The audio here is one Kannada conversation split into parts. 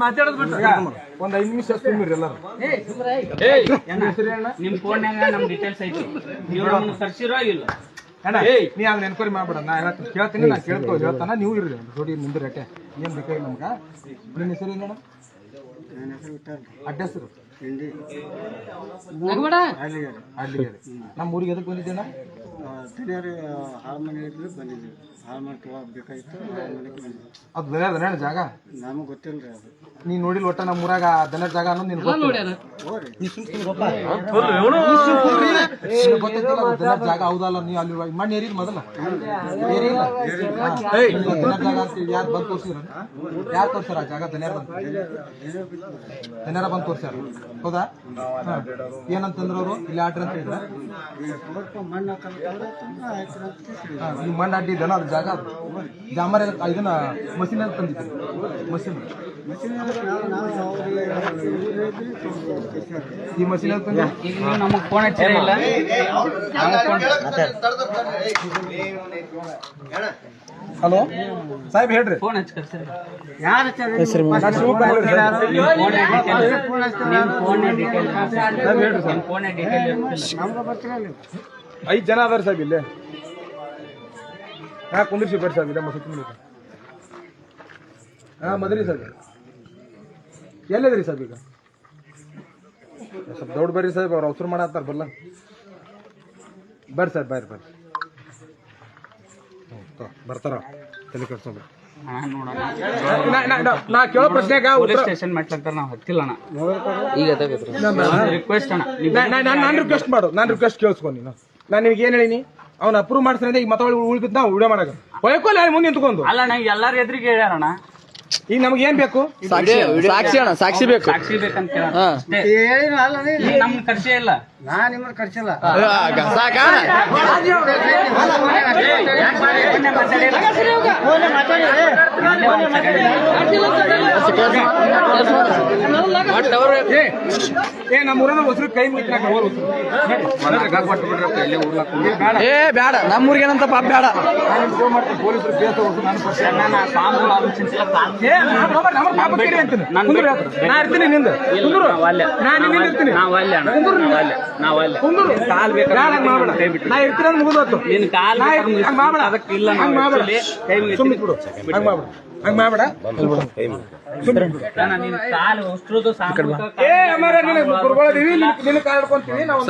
ಮಾತಾಡೋದ್ ಬಿಟ್ಟು ಒಂದ್ ಐದ್ ನಿಮಿಷ ಸುಮ್ಮಿರಿ ಎಲ್ಲರೂ. ನಿಮ್ ಫೋನ್ ನಮ್ ಡೀಟೇಲ್ಸ್ ಐತಿ. ನೀವು ನಮ್ಮನ್ನ ಕರ್ಸಿರೋ ಇಲ್ಲ? ಅಣ್ಣ ನೀ ಅದನ್ನ ಎನ್ಕ್ವೈರಿ ಮಾಡ್ಬೇಡ ನಾ ಹೇಳ್ತೀನಿ ಕೇಳ್ತೀನಿ ನಾ ಕೇಳ್ಕೊ ಹೇಳ್ತಾನ ನೀವು ಇರ್ರಿ. ನೋಡಿ ಮುಂದೆ ಅಟ್ಟೆ ಏನ್ ಬೇಕಾಗಿ ನಮ್ಗ? ನಿನ್ನ ಹೆಸರು ಏನು ಮೇಡಮ್ ಅಡ್ಡ ಹೆಸರು ಅಡ್ಲಿಗೆ ನಮ್ಮ ಊರಿಗೆ ಎದಕ್ಕೆ ಬಂದಿದ್ದೇನ ತಿಳಿಯರಿ ಹಾಳು ಮನೆ ಇದ್ರು ಬಂದಿದ್ದೀವಿ. ಹಾಳು ಮನೆ ಬೇಕಾಗಿತ್ತು ಹಾಳು ಮನೆಗೆ ಬಂದಿದ್ದೀವಿ. ಅದು ಬೇರೆ ಜಾಗ? ನಮಗೆ ಗೊತ್ತಿಲ್ಲ ರೀ ಅದು. ನೀ ನೋಡಿಲ್ ಒಟ್ಟ ನಮ್ಮ ಊರಾಗ ದನ ಜಾಗ ಅನ್ನೋದು ನಿನ್ ದನ ಜಾಗ ಹೌದಲ್ಲ ನೀ ಅಲ್ಲಿ ಮಣ್ಣು ಏರಿಲ್ ಮೊದಲ ಏರಿಲ್ಲ ದನ ಜಾಗ ಅಂತ ಯಾರು ಬಂದು ತೋರ್ಸಿದ್ರ ಯಾರು ತೋರ್ಸಾರ ಆ ಜಾಗ ದನ್ಯಾರ ಬಂದು ದನ್ಯಾರ ಬಂದು ತೋರ್ಸ್ಯಾರ ಹೌದಾ ಹಾ. ಏನಂತಂದ್ರ ಅವರು ಇಲ್ಲಿ ಆಟ್ರಿ ಅಂತ ಹೇಳಿದ್ರ ಮಣ್ಣು ಅಡ್ಡಿ ದನ ಜಾಗ ಅದು ಜಾಮರ್ ಇದನ್ನ ಮಸೀನ್ ಅಂತ ತಂದಿದ್ದೀವಿ ಮಸೀನ್ ಈ ಮಸೀನ್ ಅಂತ ನಮಗೆ ಫೋನ್ ಹಚ್ಚಿರ ಇಲ್ಲ ಹಲೋ ಸಾಹೇಬ್ ಹೇಳ್ರಿ ಫೋನ್ ಹಚ್ಚಿ ಕರ್ಸಿರಿ ಯಾರು ಫೋನ್ ಫೋನ್ ನೀವು ಐದ್ ಜನ ಅದಾರ ಸಾಹೇಬ್ ಇಲ್ಲೇ ಹಾ ಕುಂದಿರ್ಸಿ ಬರ್ರಿ ಸರ್ ಇಲ್ಲ ಮಸೂತಿ ಮುಂದೆ ಹಾ ಮದ್ರಿ ಸರ್. ಎಲ್ಲಿದ್ರಿ ಸರ್ ಈಗ? ಸ್ವಲ್ಪ ದೌಡ್ ಬರ್ರಿ ಸಾಹೇಬ್ ಅವ್ರು ಅವಸರ ಮಾಡತ್ತಾರ ಬಲ್ಲ ಬರ್ರಿ ಸರ್ ಬರ್ರಿ ಬರ್ರಿ. ಹ್ಞೂ ಬರ್ತಾರ. ತಲೆ ನೋಡೋಣ. ನಾ- ಕೇಳೋ ಪ್ರಶ್ನೆಗ ಪೊಲೀಸ್ ಸ್ಟೇಷನ್ ಮೆಟ್ಲಂತಾರ ನಾವು ಹತ್ತಿಲ್ಲ ಅಣ್ಣ. ರಿಕ್ವೆಸ್ಟ್ ಅಣ್ಣ. ನಾನು ರಿಕ್ವೆಸ್ಟ್ ಮಾಡು ನಾನು ರಿಕ್ವೆಸ್ಟ್ ಕೇಳಿಸ್ಕೊ ನೀನು. ನಾನು ನಿಮ್ಗೆ ಏನು ಹೇಳಿನಿ? ಅವ್ನ ಅಪ್ರೂವ್ ಮಾಡ್ತಾನೆ ಈಗ ಮತ್ತೆ ಉಳಿದಿದ್ದ ನಾವು ವಿಡಿಯೋ ಮಾಡಕ ಒಯ್ಕೋಲ್ಲ ಮುಂದೆ ನಿಂತ್ಕೊಂಡು. ಅಲ್ಲ ನಂಗೆ ಎಲ್ಲಾರು ಎದುರಿಗೆ ಹೇಳ್ಯಾರಣ ಈಗ ನಮ್ಗೆ ಏನ್ ಬೇಕು? ಸಾಕ್ಷಿ ಸಾಕ್ಷಿ ಅಣ್ಣ ಸಾಕ್ಷಿ ಬೇಕು. ಸಾಕ್ಷಿ ಬೇಕಂತ ಕೇಳ ಅಷ್ಟೇ ಹೇಳಿನ ಅಲ್ಲ ನಮ್ಗೆ ಖರ್ಚೇ ಇಲ್ಲ. ನಾ ನಿಮ್ಮ ಖರ್ಚಿಲ್ಲ ಏ ನಮ್ಮ ಹೊಸರು ಕೈ ಮುಗಿತಾಕ ಅವ್ರ ಹೊಸರು ಏ ಬೇಡ ನಮ್ಮೂರಿಗೆ ಏನಂತ ಪಾಪ ಬೇಡ ಪೊಲೀಸರು ಕೇಸ್ ಹೊಸರು ನಾನು. ನಾ ಇರ್ತೀನಿ ನಿಂದ ಕುಂದ್ರು ನಾವ್ ಅಲ್ಲೇ. ನಾ ನಿನ್ನಿಂದ ಇರ್ತೀನಿ ನಾವ್ ಅಲ್ಲೇ ನಾವ್ ಅಲ್ಲೇ. ನಾವ್ ಅಲ್ಲೇ. ಕುಂದ್ರು. ನಾ ಮುಗಿದೋತು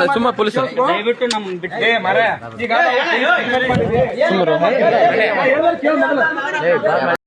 ಸುಮ್ಮ ಪೊಲೀಸ್ ದಯವಿಟ್ಟು ನಮ್ಗೆ ಬಿಟ್ಟು ಮರ ಈಗ.